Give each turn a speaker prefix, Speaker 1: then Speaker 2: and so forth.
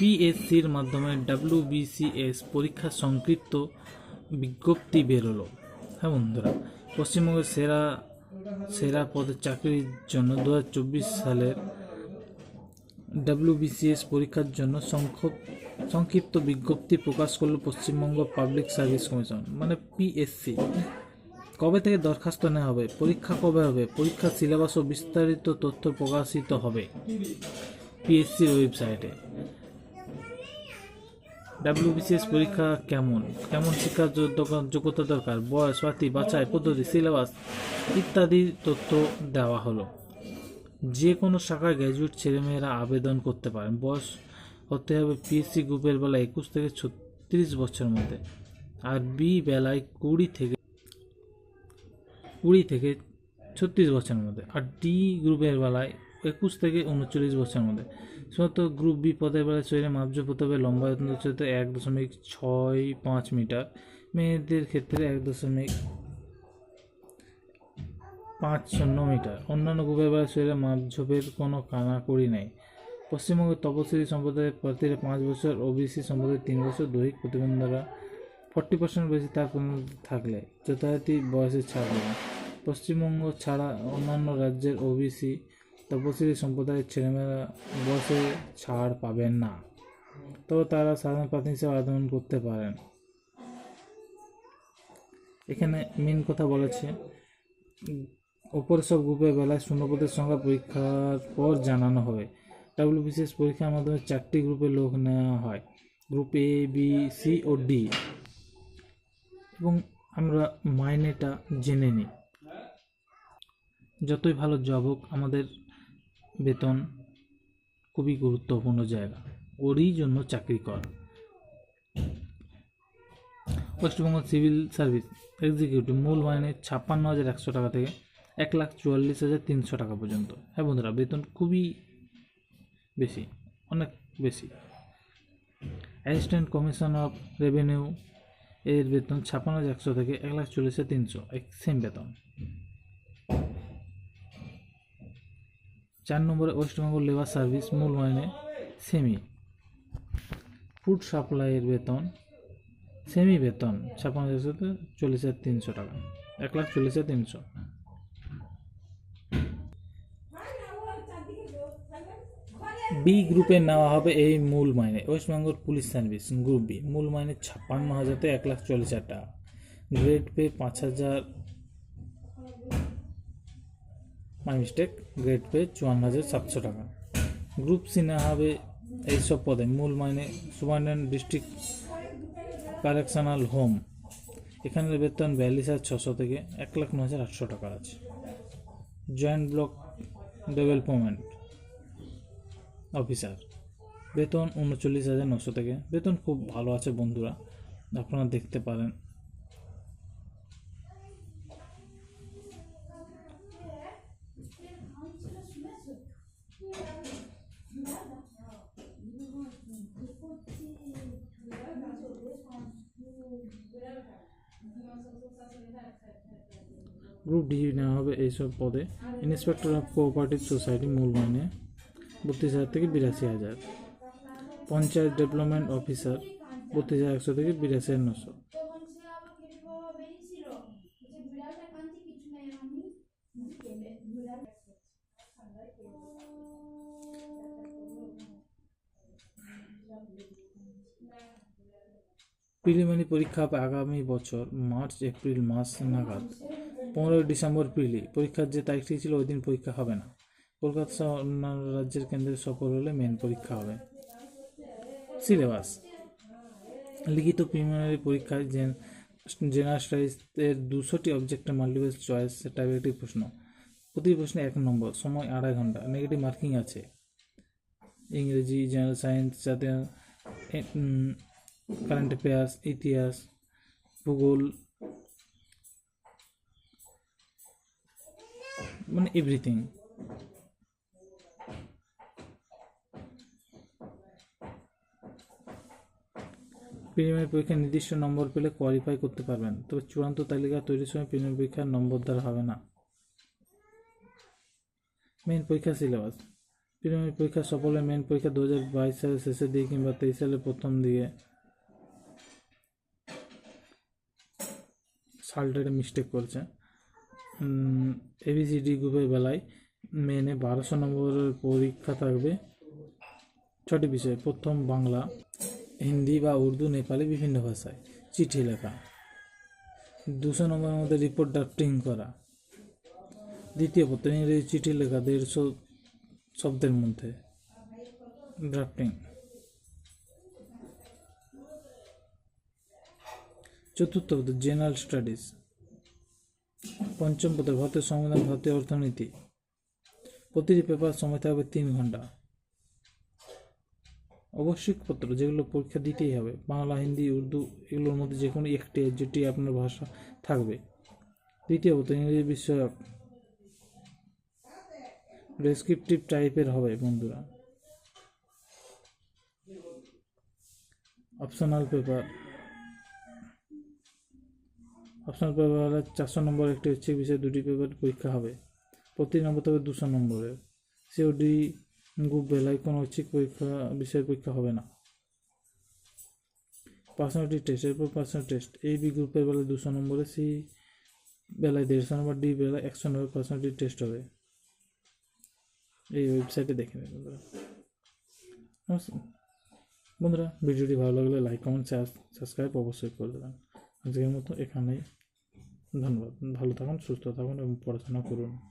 Speaker 1: পিএসসির মাধ্যমে ডাব্লিউবিসিএস পরীক্ষা সংক্ষিপ্ত বিজ্ঞপ্তি বেরোলো হ্যাঁ বন্ধুরা, পশ্চিমবঙ্গের সেরা সেরা পদের চাকরির জন্য দু হাজার চব্বিশ সালের ডাব্লিউবিসিএস পরীক্ষার জন্য সংক্ষিপ্ত সংক্ষিপ্ত বিজ্ঞপ্তি প্রকাশ করল পশ্চিমবঙ্গ পাবলিক সার্ভিস কমিশন মানে পিএসসি। কবে থেকে দরখাস্ত নেওয়া হবে? পরীক্ষা কবে হবে? পরীক্ষার সিলেবাস ও বিস্তারিত তথ্য প্রকাশিত হবে পিএসসির ওয়েবসাইটে। ডাব্লিউবিসিএস পরীক্ষা কেমন? কেমন শিক্ষার যোগ্য- যোগ্যতা দরকার? বয়স প্রার্থী বাছাই, পদ্ধতি সিলেবাস ইত্যাদি তথ্য দেওয়া হলো। যে কোনো শাখায় গ্র্যাজুয়েট ছেলেমেয়েরা আবেদন করতে পারেন। বয়স হতে হবে পিএসসি গ্রুপের বেলায় একুশ থেকে ছত্রিশ বছরের মধ্যে। আর বি বেলায় কুড়ি থেকে কুড়ি থেকে ছত্রিশ বছরের মধ্যে। আর ডি গ্রুপের বেলায় একুশ থেকে উনচল্লিশ বছরের মধ্যে। শুধুমাত্র গ্রুপ বি পদের বেলায় শরীরে মাপজোপ হতে হবে, লম্বা হতে এক দশমিক ছয় পাঁচ মিটার। মেয়েদের ক্ষেত্রে এক দশমিক পাঁচ শূন্য মিটার। অন্যান্য গ্রুপের বেলায় শরীরে মাপঝোপের কোনো কানাকড়ি নেই। পশ্চিমবঙ্গের তপশিলি সম্প্রদায়ের প্রার্থীরা পাঁচ বছর ওবিসি সম্প্রদায়ের তিন বছর, দৈহিক প্রতিবন্ধরা ফর্টি পার্সেন্ট বেশি তার থাকলে যথারীতি বয়সের ছাড় পশ্চিমবঙ্গ ছাড়া অন্যান্য রাজ্যের ওবিসি তপশিলি সম্প্রদায়ের ছেলেমেয়েরা বসে ছাড় পাবেন না। তবে তারা সাধারণ প্রার্থী হিসেবে আবেদন করতে পারেন। এখানে মেন কথা বলেছে ওপরের সব গ্রুপের বেলায় শূন্যপদের সংখ্যা পরীক্ষার পর জানানো হবে ডাব্লিউবিসিএস পরীক্ষার মাধ্যমে চারটি গ্রুপে লোক নেওয়া হয় গ্রুপ এ বি সি ও ডি এবং আমরা মাইনেটা জেনে নিই। যতই ভালো জব হোক, আমাদের বেতন খুবই গুরুত্বপূর্ণ জায়গা। ওরই জন্য চাকরি কর। পশ্চিমবঙ্গ সিভিল সার্ভিস এক্সিকিউটিভ মূল মাইনে ছাপ্পান্ন হাজার একশো টাকা থেকে এক লাখ চুয়াল্লিশ হাজার তিনশো টাকা পর্যন্ত। হ্যাঁ বন্ধুরা, বেতন খুবই বেশি, অনেক বেশি। অ্যাসিস্ট্যান্ট কমিশন অফ রেভিনিউ এর বেতন ছাপ্পান্ন হাজার একশো থেকে এক লাখ চল্লিশ হাজার তিনশো, এক সেম বেতন। চার নম্বরে ওয়েস্টবেঙ্গল লেবার সার্ভিস মূল মাইনে সেমি। ফুড সাপ্লাইয়ের বেতন, সেমি বেতন ছাপ্পান্ন হাজার চল্লিশ হাজার তিনশো টাকা, এক লাখ চল্লিশ হাজার তিনশো। বি গ্রুপে নেওয়া হবে এই মূল মাইনে, West Bengal police service group B মূল মাইনে ছাপ্পান্ন হাজারতে এক লাখ চল্লিশ হাজার টাকা। গ্রেড পে পাঁচ হাজার মাই মিস্টেক গ্রেড পে চুয়ান্ন হাজার সাতশো টাকা। গ্রুপ সি নেওয়া হবে এইসব পদে, মূল মাইনে সুপারিনটেন্ডেন্ট ডিস্ট্রিক্ট কারেকশনাল হোম। এখানের বেতন বিয়াল্লিশ হাজার ছশো থেকে এক লাখ ন হাজার আটশো টাকা আছে। Joint block development officer. বেতন উনচল্লিশ হাজার নশো থেকে, বেতন খুব ভালো আছে বন্ধুরা, আপনারা দেখতে পারেন। গ্রুপ ডি নেওয়া হবে এইসব পদে। ইন্সপেক্টর অফ কোঅপারেটিভ সোসাইটি মূল মাইনে বত্রিশ হাজার থেকে বিরাশি হাজার। পঞ্চায়েত ডেভেলপমেন্ট অফিসার বত্রিশ হাজার একশো থেকে বিরাশি হাজার নশো প্রিলিমিনারি পরীক্ষা হবে আগামী বছর, মার্চ, এপ্রিল মাস নাগাদ। পনেরোই ডিসেম্বর প্রিলি, পরীক্ষার যে তারিখটি ছিল ওই দিন পরীক্ষা হবে না। কলকাতা সহ অন্যান্য রাজ্যের কেন্দ্রে সফর হলে মেন পরীক্ষা হবে। সিলেবাস। লিখিত প্রিলিমিনারি পরীক্ষায় জেন জেনারেল স্টাডিজের দুশোটি অবজেক্টের মাল্টিপল চয়েস টাইপের প্রশ্ন। প্রতি প্রশ্নে এক নম্বর, সময় আড়াই ঘণ্টা নেগেটিভ মার্কিং আছে। ইংরেজি জেনারেল সায়েন্স যাতে কারেন্ট অ্যাফেয়ার্স ইতিহাস ভূগোল মানে এভরিথিং প্রিলিমিনারি পরীক্ষায় নির্দিষ্ট নম্বর পেলে কোয়ালিফাই করতে পারবেন। তবে চূড়ান্ত তালিকা তৈরির সময় প্রিলিমিনারি পরীক্ষার নম্বর দ্বারা হবে না। মেন পরীক্ষা সিলেবাস প্রিলিমিনারি পরীক্ষা সফল মেন পরীক্ষা দু হাজার বাইশ সালের শেষের দিকে কিংবা তেইশ সালের প্রথম দিকে। সালটা একটা মিস্টেক করছে। এবিসিডি গ্রুপের বেলায় মেনে বারোশো নম্বরের পরীক্ষা থাকবে। ছটি বিষয়, প্রথম বাংলা, হিন্দি বা উর্দু, নেপালি, বিভিন্ন ভাষায় চিঠি লেখা। দুশো নম্বরের মধ্যে রিপোর্ট ড্রাফটিং করা। দ্বিতীয় পত্র ইংরেজি চিঠি লেখা দেড়শো শব্দের মধ্যে ড্রাফটিং চতুর্থ পত্র জেনারেল স্টাডিজ পঞ্চম পত্র ভারতীয় সংবিধান, ভারতীয় অর্থনীতি। প্রতিটি পেপার সময় থাকবে তিন ঘণ্টা। আবশ্যিক পত্র যেগুলো পরীক্ষা দিতেই হবে। বাংলা, হিন্দি, উর্দু এগুলোর মধ্যে যে কোনো একটি যেটি আপনার ভাষা থাকবে। দ্বিতীয় পত্র ইংরেজি বিষয়ক ডেসক্রিপটিভ টাইপের হবে বন্ধুরা। অপশনাল পেপার অপশনাল পেপার হলে চারশো নম্বর একটি হচ্ছে বিষয় দুটি পেপার পরীক্ষা হবে। প্রতি নম্বর তবে দুশো নম্বরের সিওডি গ্রুপ বেলায় কোনো ঐচ্ছিক পরীক্ষা, বিষয়ের পরীক্ষা হবে না। পার্সোনালিটি টেস্ট এরপর পার্সোনাল টেস্ট এই বি গ্রুপের বেলায় দুশো নম্বরে সি বেলায় দেড়শো নম্বর ডি বেলায় একশো নম্বর পার্সোনালিটি টেস্ট হবে। এই ওয়েবসাইটে দেখে নিন বন্ধুরা। বন্ধুরা, ভিডিওটি ভালো লাগলে লাইক কমেন্ট শেয়ার সাবস্ক্রাইব অবশ্যই করে দেবেন। আজকের মতো এখানেই। ধন্যবাদ। ভালো থাকুন সুস্থ থাকুন এবং পড়াশোনা করুন।